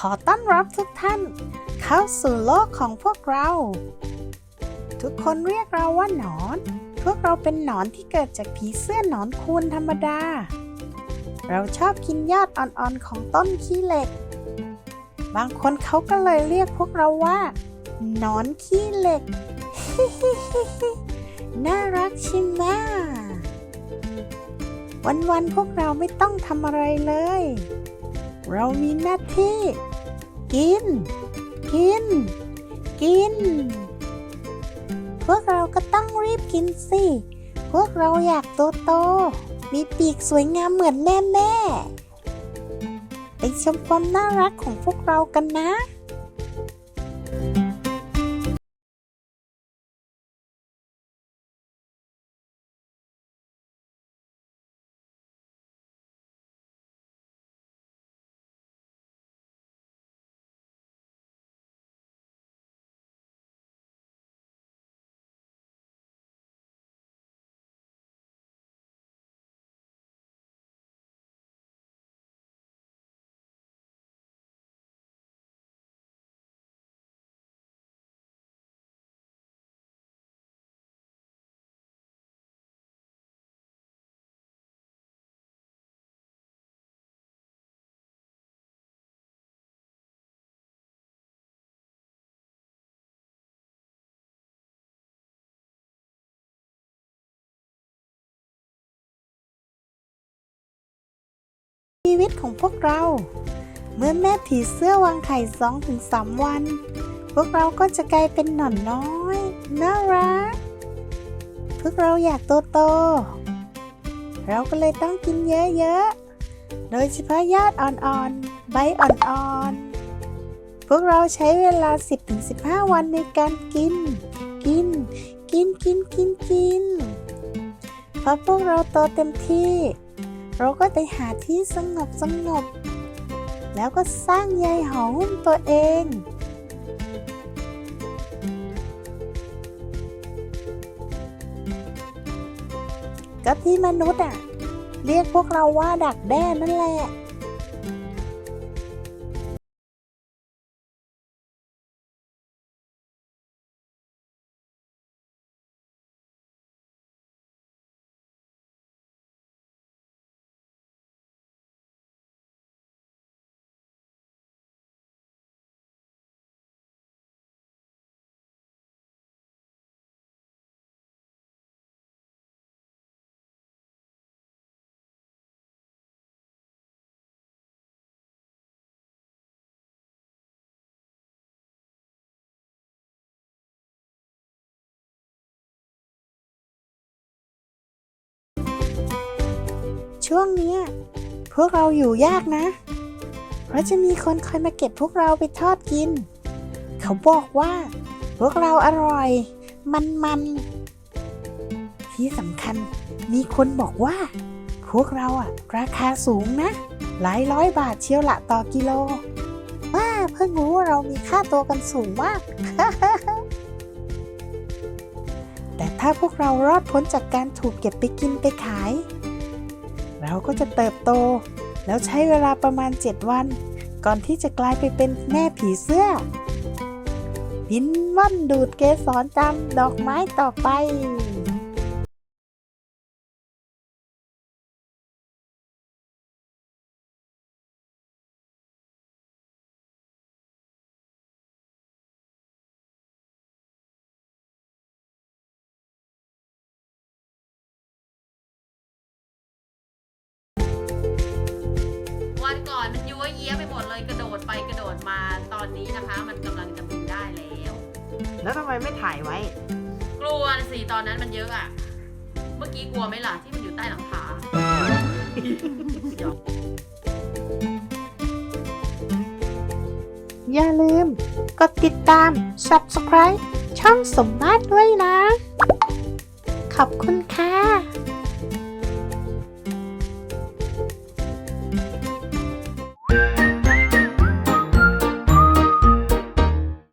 ขอต้อนรับทุกท่าน เข้าสู่โลกของพวกเรา ทุกคนเรียกเราว่าหนอน พวกเราเป็นหนอนที่เกิดจากผีเสื้อหนอนคูนธรรมดา เราชอบกินยอดอ่อนๆของต้นขี้เหล็ก บางคนเขาก็เลยเรียกพวกเราว่า นอนขี้เหล็ก น่ารักใช่ไหมวันๆพวกเราไม่ต้องทำอะไรเลย เรามีหน้าที่ กิน กิน กิน พวกเราก็ต้องรีบกินสิ พวกเราอยากโตโต มีปีกสวยงามเหมือนแม่แม่ ชมความน่ารักของพวกเรากันนะ ชีวิตของพวกเรา เมื่อแม่ผีเสื้อวางไข่สองถึงสามวัน พวกเราก็จะกลายเป็นหนอนน้อย น่ารัก พวกเราอยากโตโต เราก็เลยต้องกินเยอะๆ โดยเฉพาะยอดอ่อนๆ ใบอ่อนๆ พวกเราใช้เวลา 10-15 วันในการกิน กิน กินกินกินกินพอพวกเราโตเต็มที่ เราก็ไปหาที่สงบสงบ แล้วก็สร้างใยห่อหุ้มตัวเอง ก็ที่มนุษย์อะ เรียกพวกเราว่าดักแด้นั่นแหละ ช่วงเนี้ยพวกเราอยู่ยากนะ เพราะจะมีคนคอยมาเก็บพวกเราไปทอดกิน เขาบอกว่า พวกเราอร่อย มันมันๆที่สำคัญมีคนบอกว่า พวกเราอะราคาสูงนะ หลายร้อยบาทเชียวละต่อกิโลว่าเพิ่งรู้ว่าเรามีค่าตัวกันสูงมาก แต่ถ้าพวกเรารอดพ้นจากการถูกเก็บไปกินไปขาย เราก็จะเติบโต แล้วใช้เวลาประมาณ 7 วัน ก่อนที่จะกลายไปเป็นแม่ผีเสื้อ บินว่อนดูดเกสรตามดอกไม้ต่อไป ยัวเยี้ยไปหมดเลยกระโดดไปกระโดดมาตอนนี้นะคะ มันกำลังจะบินได้แล้ว แล้วทำไมไม่ถ่ายไว้ กลัวสิตอนนั้นมันเยอะอะเมื่อกี้กลัวไหมล่ะที่มันอยู่ใต้หลังคาหยอกอย่าลืม กดติดตาม subscribe ช่องสมมาตรด้วยนะ ขอบคุณค่ะ